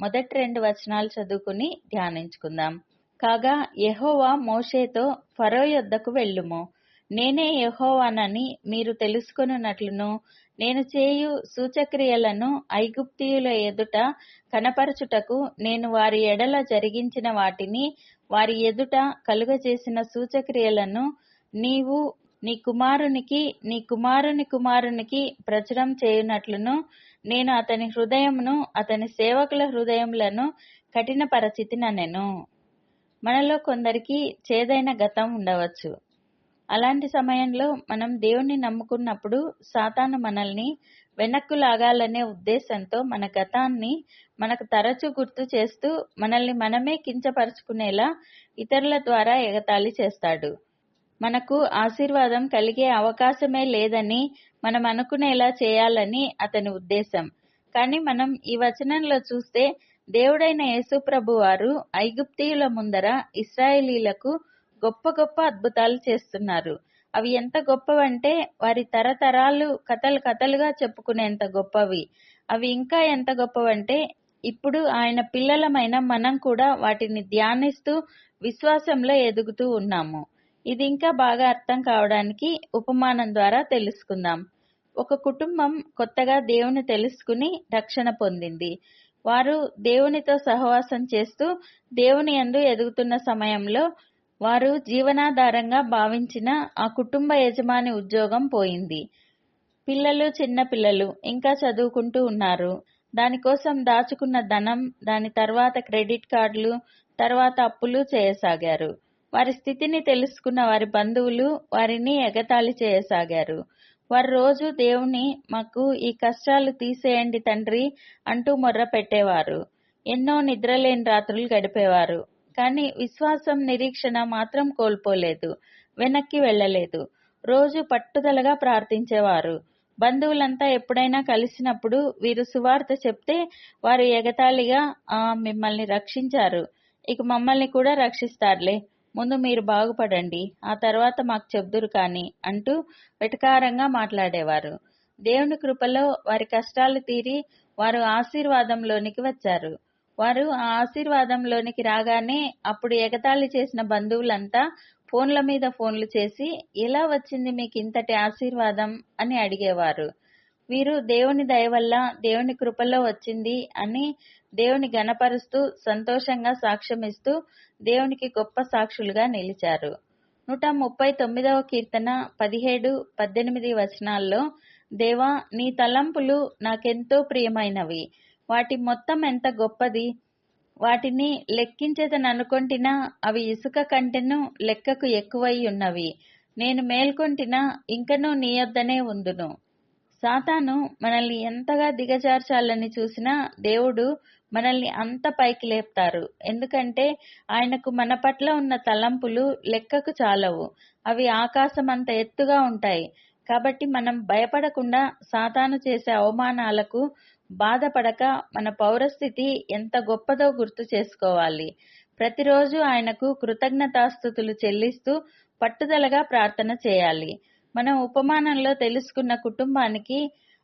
మొదటి రెండు వచనాలు చదువుకుని ధ్యానించుకుందాం. కాగా యహోవా మోషేతో ఫరో యొద్దకు వెళ్ళుము. నేనే యహోవానని మీరు తెలుసుకొనున్నట్లును. నేను చేయు సూచక్రియలను ఐగుప్తియుల ఎదుట కనపరచుటకు నేను వారి ఎడల జరిగించిన వాటిని వారి ఎదుట కలుగజేసిన సూచక్రియలను నీవు నీ కుమారునికి నీ కుమారుని కుమారునికి ప్రచురం చేయునట్లును. నేను అతని హృదయమును అతని సేవకుల హృదయములను కఠినపరచితిననెను మనలో కొందరికి చేదైన గతం ఉండవచ్చు. అలాంటి సమయంలో మనం దేవుణ్ణి నమ్ముకున్నప్పుడు సాతాను మనల్ని వెనక్కు లాగాలనే ఉద్దేశంతో మన గతాన్ని మనకు తరచూ గుర్తు చేస్తూ మనల్ని మనమే కించపరుచుకునేలా ఇతరుల ద్వారా ఎగతాళి చేస్తాడు. మనకు ఆశీర్వాదం కలిగే అవకాశమే లేదని మనం అనుకునేలా చేయాలని అతని ఉద్దేశం. కానీ మనం ఈ వచనంలో చూస్తే దేవుడైన యేసుప్రభు వారు ఐగుప్తీయుల ముందర ఇస్రాయేలీలకు గొప్ప గొప్ప అద్భుతాలు చేస్తున్నారు. అవి ఎంత గొప్పవంటే వారి తరతరాలు కథలు కథలుగా చెప్పుకునేంత గొప్పవి. అవి ఇంకా ఎంత గొప్పవంటే ఇప్పుడు ఆయన పిల్లలమైన మనం కూడా వాటిని ధ్యానిస్తూ విశ్వాసంలో ఎదుగుతూ ఉన్నాము. ఇది ఇంకా బాగా అర్థం కావడానికి ఉపమానం ద్వారా తెలుసుకుందాం. ఒక కుటుంబం కొత్తగా దేవుని తెలుసుకుని రక్షణ పొందింది. వారు దేవునితో సహవాసం చేస్తూ దేవుని యందు ఎదుగుతున్న సమయంలో వారు జీవనాధారంగా భావించిన ఆ కుటుంబ యజమాని ఉద్యోగం పోయింది. పిల్లలు చిన్న పిల్లలు ఇంకా చదువుకుంటూ ఉన్నారు. దానికోసం దాచుకున్న ధనం దాని తర్వాత క్రెడిట్ కార్డులు తర్వాత అప్పులు చేయసాగారు. వారి స్థితిని తెలుసుకున్న వారి బంధువులు వారిని ఎగతాళి చేయసాగారు. వారు రోజు దేవుని మాకు ఈ కష్టాలు తీసేయండి తండ్రి అంటూ మొర్ర పెట్టేవారు. ఎన్నో నిద్రలేని రాత్రులు గడిపేవారు. కానీ విశ్వాసం నిరీక్షణ మాత్రం కోల్పోలేదు. వెనక్కి వెళ్ళలేదు. రోజు పట్టుదలగా ప్రార్థించేవారు. బంధువులంతా ఎప్పుడైనా కలిసినప్పుడు వీరు సువార్త చెప్తే వారు ఎగతాళిగా ఆ మిమ్మల్ని రక్షించారు. ఇక మమ్మల్ని కూడా రక్షిస్తారులే. ముందు మీరు బాగుపడండి ఆ తర్వాత మాకు చెబుదురు కానీ అంటూ వెటకారంగా మాట్లాడేవారు. దేవుని కృపలో వారి కష్టాలు తీరి వారు ఆశీర్వాదంలోనికి వచ్చారు. వారు ఆ ఆశీర్వాదంలోనికి రాగానే అప్పుడు ఎగతాళి చేసిన బంధువులంతా ఫోన్ల మీద ఫోన్లు చేసి ఎలా వచ్చింది మీకు ఇంతటి ఆశీర్వాదం? అని అడిగేవారు. వీరు దేవుని దయ వల్ల దేవుని కృపలో వచ్చింది అని దేవుని గణపరుస్తూ సంతోషంగా సాక్ష్యమిస్తూ దేవునికి గొప్ప సాక్షులుగా నిలిచారు. నూట ముప్పై తొమ్మిదవ కీర్తన పదిహేడు పద్దెనిమిది వచనాల్లో దేవా నీ తలంపులు నాకెంతో ప్రియమైనవి. వాటి మొత్తం ఎంత గొప్పది? వాటిని లెక్కించేతననుకొంటినా అవి ఇసుక కంటెను లెక్కకు ఎక్కువై ఉన్నవి. నేను మేల్కొంటినా ఇంకనూ నీ యొద్దనే ఉందును. సాతాను మనల్ని ఎంతగా దిగజార్చాలని చూసినా దేవుడు మనల్ని అంత పైకి లేపుతారు. ఎందుకంటే ఆయనకు మన పట్ల ఉన్న తలంపులు లెక్కకు చాలవు. అవి ఆకాశం అంత ఎత్తుగా ఉంటాయి. కాబట్టి మనం భయపడకుండా సాతాను చేసే అవమానాలకు బాధపడక మన పౌరస్థితి ఎంత గొప్పదో గుర్తు చేసుకోవాలి. ప్రతిరోజు ఆయనకు కృతజ్ఞతాస్థుతులు చెల్లిస్తూ పట్టుదలగా ప్రార్థన చేయాలి. మనం ఉపమానంలో తెలుసుకున్న కుటుంబానికి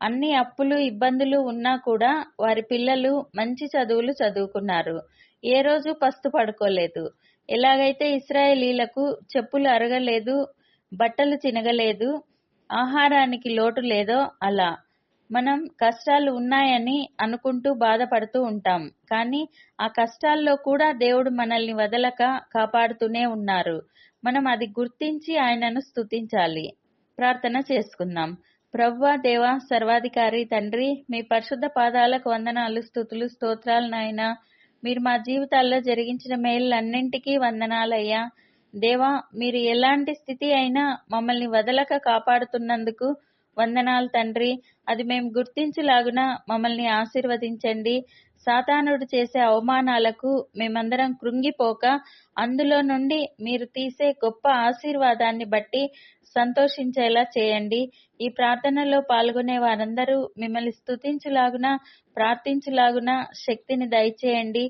అన్ని అప్పులు ఇబ్బందులు ఉన్నా కూడా వారి పిల్లలు మంచి చదువులు చదువుకున్నారు. ఏ రోజు పస్తు పడుకోలేదు. ఎలాగైతే ఇస్రాయేలీలకు చెప్పులు అరగలేదు బట్టలు చినగలేదు ఆహారానికి లోటు లేదో అలా మనం కష్టాలు ఉన్నాయని అనుకుంటూ బాధపడుతూ ఉంటాం. కానీ ఆ కష్టాల్లో కూడా దేవుడు మనల్ని వదలక కాపాడుతూనే ఉన్నారు. మనం అది గుర్తించి ఆయనను స్తుతించాలి. ప్రార్థన చేసుకుందాం. ప్రవ్వా దేవా సర్వాధికారి తండ్రి మీ పరిశుద్ధ పాదాలకు వందనాలు స్థుతులు స్తోత్రాలు నాయన. మీరు మా జీవితాల్లో జరిగించిన మేళ్ళన్నింటికీ వందనాలయ్యా. దేవా మీరు ఎలాంటి స్థితి అయినా మమ్మల్ని వదలక కాపాడుతున్నందుకు వందనాలు తండ్రి. అది మేము గుర్తించులాగున మమ్మల్ని ఆశీర్వదించండి. సాతానుడు చేసే అవమానాలకు మేమందరం కృంగిపోక అందులో నుండి మీరు తీసే గొప్ప ఆశీర్వాదాన్ని బట్టి సంతోషించేలా చేయండి. ఈ ప్రార్థనలో పాల్గొనే వారందరూ మిమ్మల్ని స్తుతించులాగున ప్రార్థించులాగున శక్తిని దయచేయండి.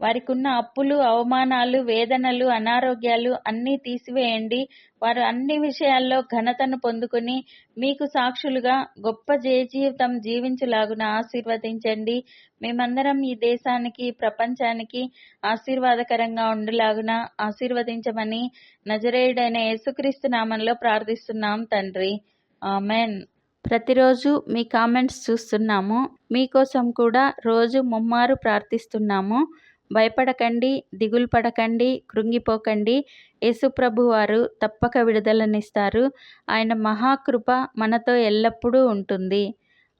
వారికున్న అప్పులు అవమానాలు వేదనలు అనారోగ్యాలు అన్నీ తీసివేయండి. వారు అన్ని విషయాల్లో ఘనతను పొందుకుని మీకు సాక్షులుగా గొప్ప జయ జీవితం జీవించులాగున ఆశీర్వదించండి. మేమందరం ఈ దేశానికి ప్రపంచానికి ఆశీర్వాదకరంగా ఉండులాగున ఆశీర్వదించమని నజరేయుడైన యేసుక్రీస్తు నామంలో ప్రార్థిస్తున్నాం తండ్రి. ఆమెన్. ప్రతిరోజు మీ కామెంట్స్ చూస్తున్నాము. మీకోసం కూడా రోజు ముమ్మారు ప్రార్థిస్తున్నాము. భయపడకండి దిగులు పడకండి కృంగిపోకండి. యేసుప్రభు వారు తప్పక విడుదలనిస్తారు. ఆయన మహాకృప మనతో ఎల్లప్పుడూ ఉంటుంది.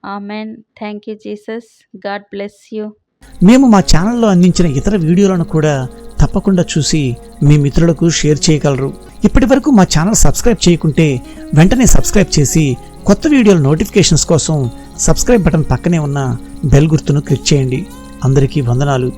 Amen. Thank you Jesus. God bless you. మేము మా ఛానల్లో అందించిన ఇతర వీడియోలను కూడా తప్పకుండా చూసి మీ మిత్రులకు షేర్ చేయగలరు. ఇప్పటి వరకు మా ఛానల్ సబ్స్క్రైబ్ చేయకుంటే వెంటనే సబ్స్క్రైబ్ చేసి కొత్త వీడియోల నోటిఫికేషన్స్ కోసం సబ్స్క్రైబ్ బటన్ పక్కనే ఉన్న బెల్ గుర్తును క్లిక్ చేయండి. అందరికీ వందనాలు.